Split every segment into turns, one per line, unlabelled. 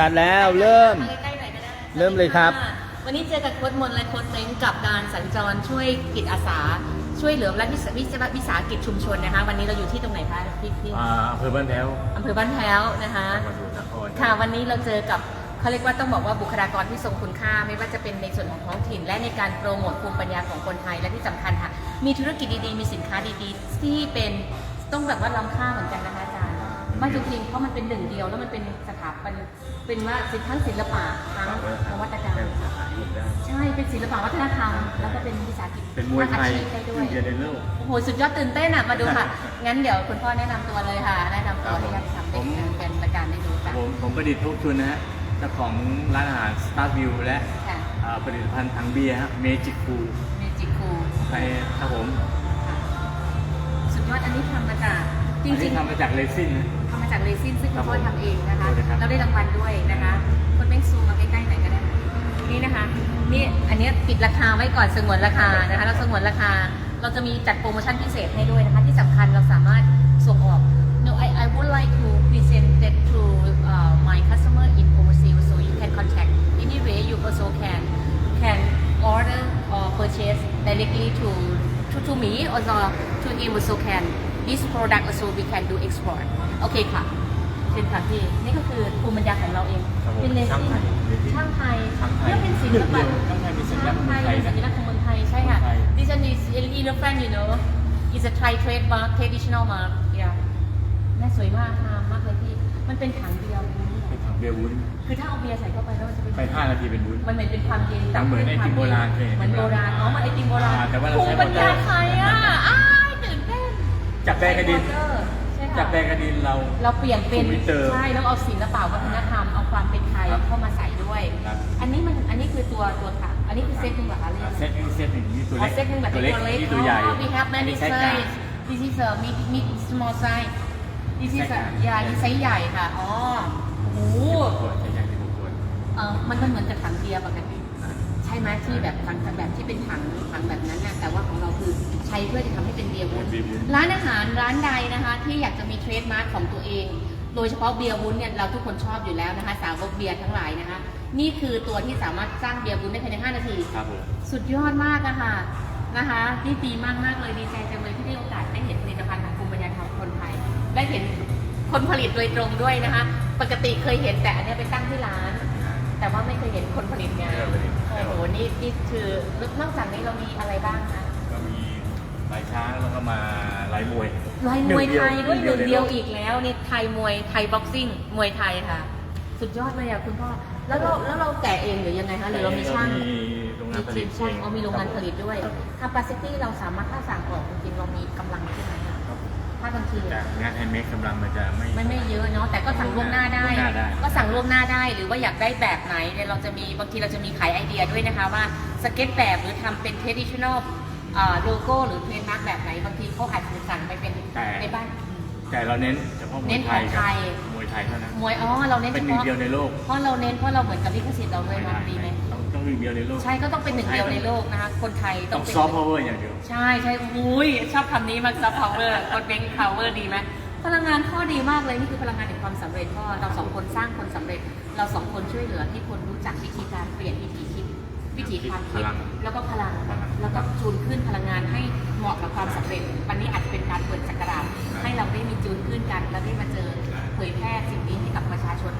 กัดแล้วเริ่มา
ใกล้ๆหน่อยก็ได้
เริ่มเลยครับ
วันนี้เจอกับโค้ดมนต์และโค้ดเม้งกับการสัญจรช่วยกิจอาสา ช่วยเหลือรัฐวิสาวิสาวิสาหกิจชุมชนนะคะ วันนี้เราอยู่ที่ตรงไหนคะพี่พี่
อ่าอำเภอบ้านแพ้ว
อำเภอบ้านแพ้วนะคะ
จังหวัดสมุทรสาคร
ค่ะวันนี้เราเจอกับเขาเรียกว่าต้องบอกว่าบุคลากรที่ทรงคุณค่า ไม่ว่าจะเป็นในส่วนของท้องถิ่น และในการโปรโมทภูมิปัญญาของคนไทยและที่สำคัญค่ะ มีธุรกิจดีๆ มีสินค้าดีๆ ที่เป็นต้องแบบว่าล้ำค่าเหมือนกันนะคะ อาจารย์ไม่จริงๆเพราะมันเป็นหนึ่งเดียว แล้วมันเป็นสถาปันเป็นว่าทั้งศิลปะทั้งนวัตกรรมใช่เป็นศิลปะวัฒนธรรมแล้วก็เป็นวิสาหกิจ
เป็นมวยไทย
อาชีพได้ด้วย
เดียวในโลก
โอ้โหสุดยอดตื่นเต้นอะมาดูค่ะงั้นเดี๋ยวคุณพ่อแนะนำตัวเลยค่ะแนะนำตัวให้ท่านทำเป็นเป็นรายการได้ดูกัน
ผมผมประดิษฐ์ทุกชุนนะฮะเจ้าของร้านอาหาร Star View และ
ค่ะ
อ่าผลิตภัณฑ์ถังเบียร์ฮะเมจิคู
เมจิคู
ไปครับผม
สุดยอดอันนี้ทำมาจากจ
อัน
ริ
นี้
งๆ
ทำมาจากเรซินนะ
ทำมาจากเรซินซึ่ง
ครั
คุ
บ
ณพ่อทำเองนะคะ
ขอบคุณครับ
เราได้รางวัลด้วยนะคะคนแม่งซูมมาใกล้ๆหน่อยก็ได้นี่นะคะนี่อันเนี้ยปิดราคาไว้ก่อนสงวนราคานะคะเราสงวนราคาเราจะมีจัดโปรโมชั่นพิเศษให้ด้วยนะคะที่สำคัญเราสามารถส่งออก No I I would like to present that to uh, my customer in overseas so you can contact anyway you also can can order or purchase directly to to to me or to him also can this product also we can do export โอเคค่ะเช่นค่ะพี่นี่ก็คือภูมิปัญญาของเราเอง
ครับผม
เป็นเลซิ
ช่างไทย
ช่างไทย
ช่างไทย
เพื่อเป็นศิลปะ
ช่างไทยเป็นสัญลักษณ์ของ
ไท
เมื
ย
องไทย
เป็นสัญลักษณ์ของเมืองไทยใช่ค่ะ
เมืองไทย
This one is elephant you know is a Thai trademark traditional mark yeah น่าสวยมากค่ะมากเลยพี่ มันเป็นถังเดียว
เป็นถังเบียร์วุ้น
คือถ้าเอาเบียร์ใส่เข้าไปแล้วมันจะเป็น
ไป5นาทีเป็นวุ้น
มันเหมือนเป็นความเย็น
เหมือนไอติมโบราณเคยเห็น
เหมือนโบราณอ๋อเหมันไอติมโบราณ
อ่าแต่ว่าเรา
ภู
ใช้
มิปัญญาม
อเตอร์
ไทยอะอ้ายตื่นเต้น
จับแบกระดิน
ใช้มอเตอร์ใช่ค่ะ
จับแบกระดินเรา
เราเปลี่ยนเป็น
สู่อินเตอร์
ใช่แล้วเอาศิลปะวัฒนธรรมเอาความเป็นไทย
ครับ
เข้ามาใส่ด้วย
ครับ
อันนี้มันอันนี้คือตัวตัวค่ะ อันนี้คือเซตหนึ่งเหรอคะเรียก
เซตนี้เซตหนึ่งนี่ตัว
อ๋อ
เล็ก
เซตหนึ่งแบบ
ตัว
เป็น
เล็ก
ตัวเล็ก
นี่ตัวใหญ่
อ๋อ we have
อัน
many
นี้ใช้กลาง
size this is a mid mid small size this is
ใช้
a
กลาง
ยานี่ไซส์ใหญ่ค่ะ อ๋อโอ้โห
ขวดใช้ใหญ่ที่ขวด
เออมันมันเหมือนกับถังเบียร์ปกติใช่ไหมที่แบบถังแบบที่เป็นถังถังแบบนั้นนะแต่ว่าของเราคือใช้เพื่อจะทำให้เป็นเบียร์วุ้น
เบียร์วุ้น
ร้านอาหารร้านใดนะคะ ที่อยากจะมีเทรดมาร์คของตัวเอง โดยเฉพาะเบียร์วุ้นเนี่ยเราทุกคนชอบอยู่แล้วนะคะ สาวกเบียร์ทั้งหลายนะคะ นี่คือตัวที่สามารถสร้างเบียร์วุ้นได้ภายใน 5 นาที
ครับผม
สุดยอดมากอะค่ะนะคะนี่ดีมากมากๆเลยดีใจจังเลยที่ได้โอกาสได้เห็นผลิตภัณฑ์ของภูมิปัญญาของคนไทยได้เห็นคนผลิตโดยตรงด้วยนะคะ ปกติเคยเห็นแต่อันเนี้ยไปตั้งที่ร้าน แต่ว่าไม่เคยเห็นคนผลิตงาน
เออผลิต
โอ้โหนี่นี่คือนอกจากนี้เรามีอะไรบ้างคะ
ก็มีลายช้างแล้วก็มาลายมวย
ลายมวยไทยด้วยห
หนึ่
นึ่
ง
ง
เดี
เดี
ย
ยววอีกแล้วนี่ไทยมวยไทยบ็อกซิ่งมวยไทยค่ะ สุดยอดเลยอะคุณพ่อแล้วเราแล้วเราแกะเองหรือยังไงคะหรือเรามีช่าง
มีโรงงานผลิต
มีทีมช่างเอามีโรงงานผลิตด้วย
ครับ
capacity เราสามารถถ้าสั่งออกจริงๆเรามีกำลังใช่ไหม คะถ้าบางที
แต่งานแฮนด์เมดกำลังมันจะไม่
ไม่ไม่เยอะเนาะแต่ก็สั่งล่วงหน้าได้
ล่วงหน้าได้
ก็สั่งล่วงหน้าได้หรือว่าอยากได้แบบไหนเนี่ยเราจะมีบางทีเราจะมีขายไอเดียด้วยนะคะว่าสเก็ตแบบหรือทำเป็น traditional โลโก้หรือเทรนมาร์กแบบไหนบางทีเขาอาจจะสั่งไปเป็นในบ้าน
แต่เราเน้นเฉพาะม
เน้
วย
น
ไทย
ของ
กั
ไทย
บมวยไทยเท่านั้น
มวยอ๋อเราเน้น
เป็
เฉ
นหนึ่ง
พาะ
เดียวในโลก
เพราะเราเน้นเพราะเราเหมือนกับลิขสิทธิ์เราด้วยนะดีไหม
ต้อง ต้องหนึ่งเดียวในโลก
ใช่ก็ต้องเป็นหนึ่งเดียวในโลกนะคะคนไทยต้
ต้
อ
องง
เป็น
ซอฟต์พาวเวอร์อย่างเดียว
ใช่ใช่อุ้ยชอบคำนี้มากซอฟต์พาวเวอร์คนเบงพาวเวอร์ดีไหมพลังงานข้อดีมากเลยนี่คือพลังงานแห่งความสำเร็จพ่อเราสองคนสร้างคนสำเร็จ เราสองคนช่วยเหลือให้คนรู้จักวิธีการเปลี่ยนวิธีคิด วิธีความคิด
พลัง
แล้วก็พลัง
พลัง
แล้วก็จูนขึ้นพลังงานให้เหมาะกับความสำเร็จ วันนี้อาจจะเป็นการเปิดจักราชให้เราได้มีจูนขึ้นกัน แล้วได้มาเจอ เผยแพร่สิ่งนี้ให้กับประชาชน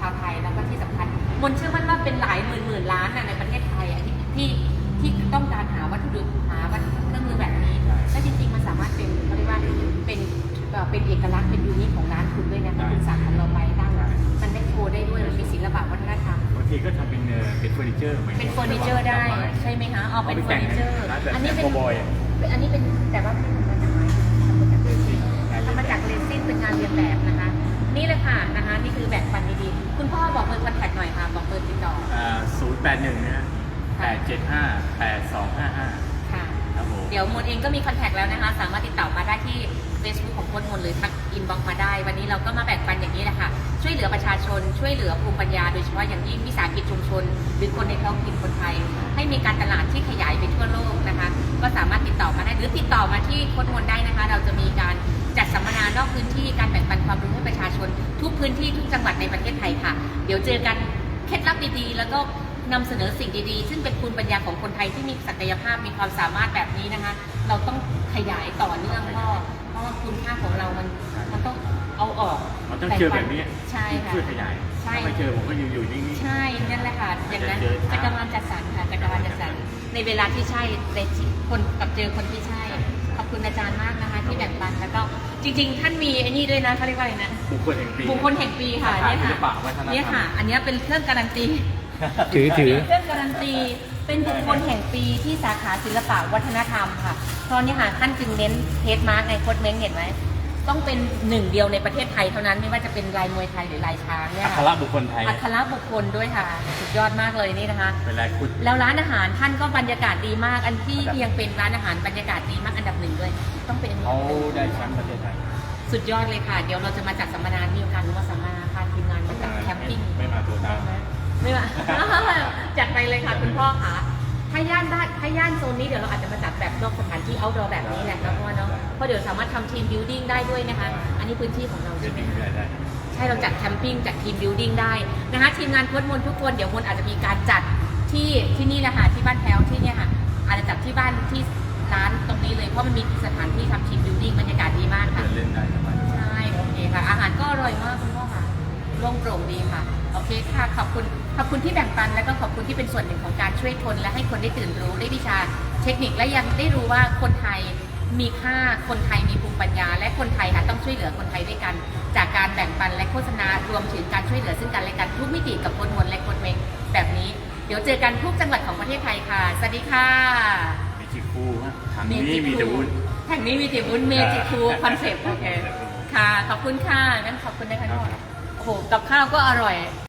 ชาวไทยแล้วก็ที่สำคัญมนเชื่อมั่นว่าเป็นหลายหมื่นหมื่นล้านน่ะในประเทศไทยอะที่ที่ที่ต้องการหาวัตถุดิบหาวัตถุเครื่องมือแบบนี้และจริงๆมันสามารถเป็นเขาเรียกว่าเป็นเอ่อเป็นเอกลักษณ์เป็นยูนิคของร้านคุณด้วยนะถ้าคุณสั่งของเราไปตั้งมันได้โชว์ได้ด้วยมันมีศิลปะวัฒนธรรม
บางทีก็ทำเป็นเอ่อเป็นเฟอร์นิเจอร์ใหม่
เป็นเฟอร์นิเจอร์ได้ใช่ไหมคะอ๋อเป็นเฟอร์นิเจอร์
ร้านแบบ
อัน
แบ
นี้
บ
เป็น
โคบอย
เป็นอันนี้เป็นแต่ว่า นี่เลยค่ะนะคะนี่คือแบบฟันดีๆ คุณพ่อบอกเบอร์คอนแทคหน่อยค่ะ บอกเบอร์ติดต่อ
ศูนย์แปดหนึ่งนะฮะแปดเจ็ดห้าแปดสองห้าห้า
ค่ะ
ครับผม
เดี๋ยวมนเองก็มีคอนแทคแล้วนะคะ สามารถติดต่อมาได้ที่ Facebook ของคนมนหรือทักอินบ็อกมาได้ วันนี้เราก็มาแบ่งปันอย่างนี้แหละค่ะ ช่วยเหลือประชาชน ช่วยเหลือภูมิปัญญา โดยเฉพาะอย่างยิ่งวิสาหกิจชุมชน หรือคนในท้องถิ่นคนไทย หรือติดต่อมาที่โคนมนได้นะคะ เราจะมีการจัดสัมมนานอกพื้นที่การแบ่งปันความรู้ให้ประชาชน ทุกพื้นที่ทุกจังหวัดในประเทศไทยค่ะ เดี๋ยวเจอกันเคล็ดลับดีๆ แล้วก็นำเสนอสิ่งดีๆ ซึ่งเป็นภูมิปัญญาของคนไทยที่มีศักยภาพมีความสามารถแบบนี้นะคะ เราต้องขยายต่อเนื่องเพราะเพราะว่าคุณค่าของเรามันมันต้องเอาออก
มันต้องเจอแบบนี้
ใช่ค่ะ
ช่วยขยาย
ใช่
ถ้าไม่เจอผมก็อยู่อยู่นิ่งๆ
ใช่นั่นแหละค่ะอย่างนั้น
เจอช้า
จักรวาลจัดสรรค่ะจักรวาลจัดสรรในเวลาที่ใช่ในคนกับเจอคนที่ใช่ ขอบคุณอาจารย์มากนะคะ ที่แบ่งปันแล้วก็จริง ๆ ท่านมีไอ้นี่ด้วยนะเขาเรียกว่าอะไรนะ
บุคคลแห่งปี
บุคคลแห่งปีค่ะ
สาขา
เนี่ย
ศิล
ค่ะ
ปะวัฒนธรรม
เนี่ยค่ะ อันเนี้ยเป็นเครื่องการันตี
ถือถือ
เครื่องการันตีเป็นบุคคลแห่งปีที่สาขาศิลปะวัฒนธรรมค่ะ ตอนนี้ค่ะท่านจึงเน้นเทสมาร์กในโคดเม้งเห็นไหม ต้องเป็นหนึ่งเดียวในประเทศไทยเท่านั้นไม่ว่าจะเป็นลายมวยไทยหรือลายช้างเนี่ย
อัค
ค่ะ
รบุคคลไทย
อัครบุคคลด้วยค่ะ สุดยอดมากเลยนี่นะคะ
เป็นลายคุด
แล้วร้านอาหารท่านก็บรรยากาศดีมาก อันที่ยังเป็นร้านอาหารบรรยากาศดีมากอันดับหนึ่งด้วย ต้องเป็นอันนี้
เขาได้แชมป์ประเทศไทย
สุดยอดเลยค่ะ เดี๋ยวเราจะมาจัดสัมมนามีโอกาสรู้ว่าสัมมนาพาทีมงานมาจัดแคมปิ้ง
ไม่มาตัวด
ไม่ว่า จัดไปเลยค่ะคุณพ่อค่ะถ้าย่านได้ถ้าย่านโซนนี้เดี๋ยวเราอาจจะมาจัดแบบนอกสถานที่ outdoor แบบนี้แหละครับเพราะว่าเนาะ เพราะเดี๋ยวสามารถทำทีม building ได้ด้วยนะคะ อันนี้พื้นที่ของเราใช่ไหมคะ ใช่เราจัดแคมปิ้งจัดทีมบิวดิ้งได้นะคะทีมงานโค้ดมนทุกคนเดี๋ยวมนอาจจะมีการจัดที่ที่นี่แหละค่ะที่บ้านแพ้วที่เนี่ยค่ะอาจจะจัดที่บ้านที่ร้านตรงนี้เลยเพราะมันมีสถานที่ทำทีมบิวดิ้งบรรยากาศดีมากค่ะ
เล่นได้สบาย
ใช่โอเคค่ะ อาหารก็อร่อยมากคุณพ่อค่ะโล่งโปร่งดีค่ะโอเคค่ะขอบคุณขอบคุณที่แบ่งปันแล้วก็ขอบคุณที่เป็นส่วนหนึ่งของการช่วยคน และให้คนได้ตื่นรู้ได้วิชาเทคนิคและยังได้รู้ว่าคนไทย มีค่าคนไทยมีภูมิปัญญา และคนไทยค่ะต้องช่วยเหลือคนไทยด้วยกัน จากการแบ่งปันและโฆษณารวมถึงการช่วยเหลือซึ่งกันและกันทุกมิติกับคนมนและคนเมงแบบนี้ เดี๋ยวเจอกันทุกจังหวัดของประเทศไทยค่ะสวัสดีค่ะ
มีจิคูฮะทางนี้มีแต่วุ้น
แห่งนี้มีแต่วุ้นเมจิคูคอนเซ็ปต์โอเคค่ะขอบคุณค่ะงั้นขอบคุณนะคะทุกคนโอ้โหกับข้าวก็อร่อย